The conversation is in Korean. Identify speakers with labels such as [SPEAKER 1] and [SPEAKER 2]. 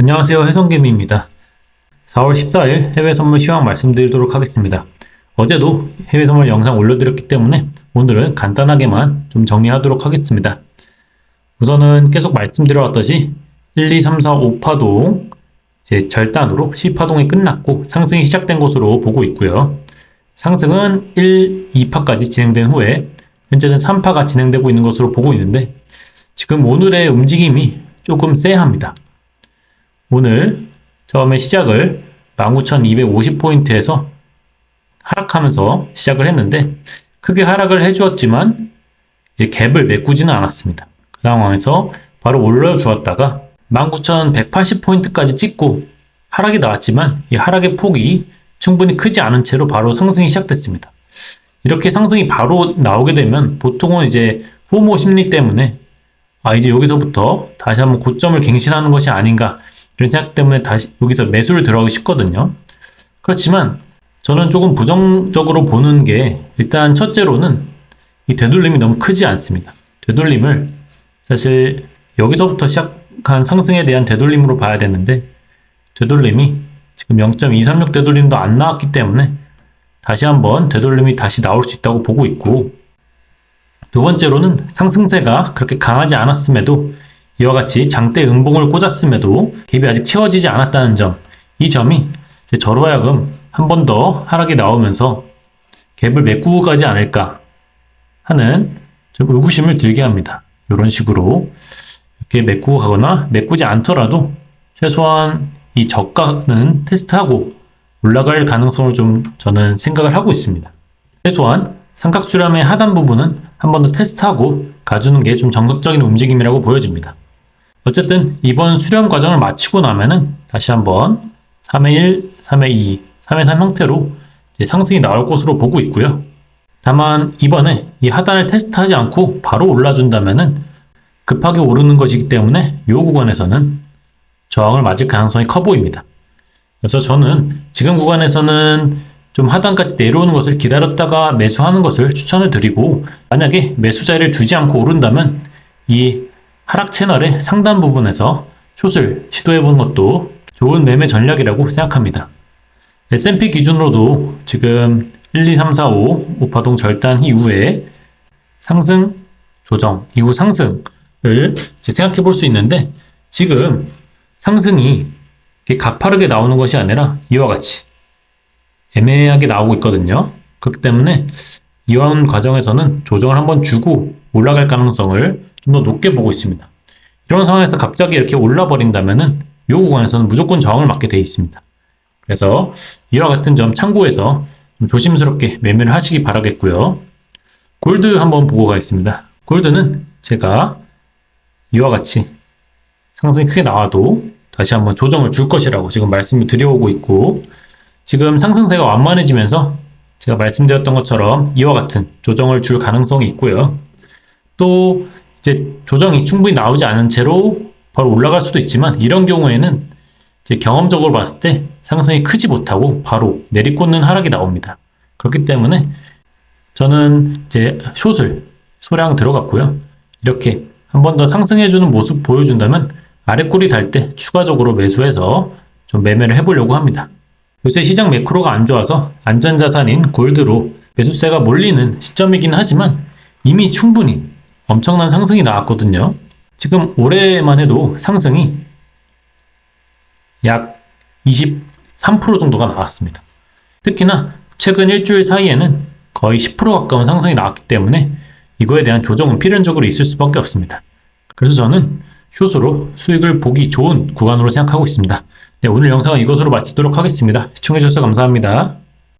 [SPEAKER 1] 안녕하세요. 해성개미입니다. 4월 14일 해외 선물 시황 말씀드리도록 하겠습니다. 어제도 해외 선물 영상 올려드렸기 때문에 오늘은 간단하게만 좀 정리하도록 하겠습니다. 우선은 계속 말씀드려왔듯이 1, 2, 3, 4, 5파동 이제 절단으로 C파동이 끝났고 상승이 시작된 것으로 보고 있고요. 상승은 1, 2파까지 진행된 후에 현재는 3파가 진행되고 있는 것으로 보고 있는데 지금 오늘의 움직임이 조금 쎄합니다. 오늘 처음에 시작을 19,250포인트에서 하락하면서 시작을 했는데 크게 하락을 해주었지만 이제 갭을 메꾸지는 않았습니다. 그 상황에서 바로 올려주었다가 19,180포인트까지 찍고 하락이 나왔지만 이 하락의 폭이 충분히 크지 않은 채로 바로 상승이 시작됐습니다. 이렇게 상승이 바로 나오게 되면 보통은 이제 포모 심리 때문에 아 이제 여기서부터 다시 한번 고점을 갱신하는 것이 아닌가 이런 생각 때문에 다시 여기서 매수를 들어가기 쉽거든요. 그렇지만 저는 조금 부정적으로 보는 게 일단 첫째로는 이 되돌림이 너무 크지 않습니다. 되돌림을 사실 여기서부터 시작한 상승에 대한 되돌림으로 봐야 되는데 되돌림이 지금 0.236 되돌림도 안 나왔기 때문에 다시 한번 되돌림이 다시 나올 수 있다고 보고 있고 두 번째로는 상승세가 그렇게 강하지 않았음에도 이와 같이 장대 음봉을 꽂았음에도 갭이 아직 채워지지 않았다는 점, 이 점이 저로 하여금 한 번 더 하락이 나오면서 갭을 메꾸고 가지 않을까 하는 좀 의구심을 들게 합니다. 이런 식으로 이렇게 메꾸고 가거나 메꾸지 않더라도 최소한 이 저가는 테스트하고 올라갈 가능성을 좀 저는 생각을 하고 있습니다. 최소한 삼각수렴의 하단 부분은 한 번 더 테스트하고 가주는 게좀 정석적인 움직임이라고 보여집니다. 어쨌든 이번 수렴 과정을 마치고 나면은 다시 한번 3회 1, 3회 2, 3회 3 형태로 상승이 나올 것으로 보고 있고요. 다만 이번에 이 하단을 테스트하지 않고 바로 올라준다면은 급하게 오르는 것이기 때문에 이 구간에서는 저항을 맞을 가능성이 커 보입니다. 그래서 저는 지금 구간에서는 좀 하단까지 내려오는 것을 기다렸다가 매수하는 것을 추천을 드리고 만약에 매수 자리를 두지 않고 오른다면 이 하락 채널의 상단 부분에서 숏을 시도해 보는 것도 좋은 매매 전략이라고 생각합니다. S&P 기준으로도 지금 1, 2, 3, 4, 5 오파동 절단 이후에 상승, 조정, 이후 상승을 생각해 볼 수 있는데 지금 상승이 가파르게 나오는 것이 아니라 이와 같이 애매하게 나오고 있거든요. 그렇기 때문에 이런 과정에서는 조정을 한번 주고 올라갈 가능성을 좀 더 높게 보고 있습니다. 이런 상황에서 갑자기 이렇게 올라 버린다면은 이 구간에서는 무조건 저항을 맞게 되어 있습니다. 그래서 이와 같은 점 참고해서 좀 조심스럽게 매매를 하시기 바라겠고요. 골드 한번 보고 가겠습니다. 골드는 제가 이와 같이 상승이 크게 나와도 다시 한번 조정을 줄 것이라고 지금 말씀을 드려오고 있고 지금 상승세가 완만해지면서 제가 말씀드렸던 것처럼 이와 같은 조정을 줄 가능성이 있고요. 또 이제 조정이 충분히 나오지 않은 채로 바로 올라갈 수도 있지만 이런 경우에는 이제 경험적으로 봤을 때 상승이 크지 못하고 바로 내리꽂는 하락이 나옵니다. 그렇기 때문에 저는 이제 숏을 소량 들어갔고요. 이렇게 한 번 더 상승해주는 모습 보여준다면 아래 꼬리 달 때 추가적으로 매수해서 좀 매매를 해보려고 합니다. 요새 시장 매크로가 안 좋아서 안전자산인 골드로 매수세가 몰리는 시점이긴 하지만 이미 충분히 엄청난 상승이 나왔거든요. 지금 올해만 해도 상승이 약 23% 정도가 나왔습니다. 특히나 최근 일주일 사이에는 거의 10% 가까운 상승이 나왔기 때문에 이거에 대한 조정은 필연적으로 있을 수밖에 없습니다. 그래서 저는 숏으로 수익을 보기 좋은 구간으로 생각하고 있습니다. 네, 오늘 영상은 이것으로 마치도록 하겠습니다. 시청해주셔서 감사합니다.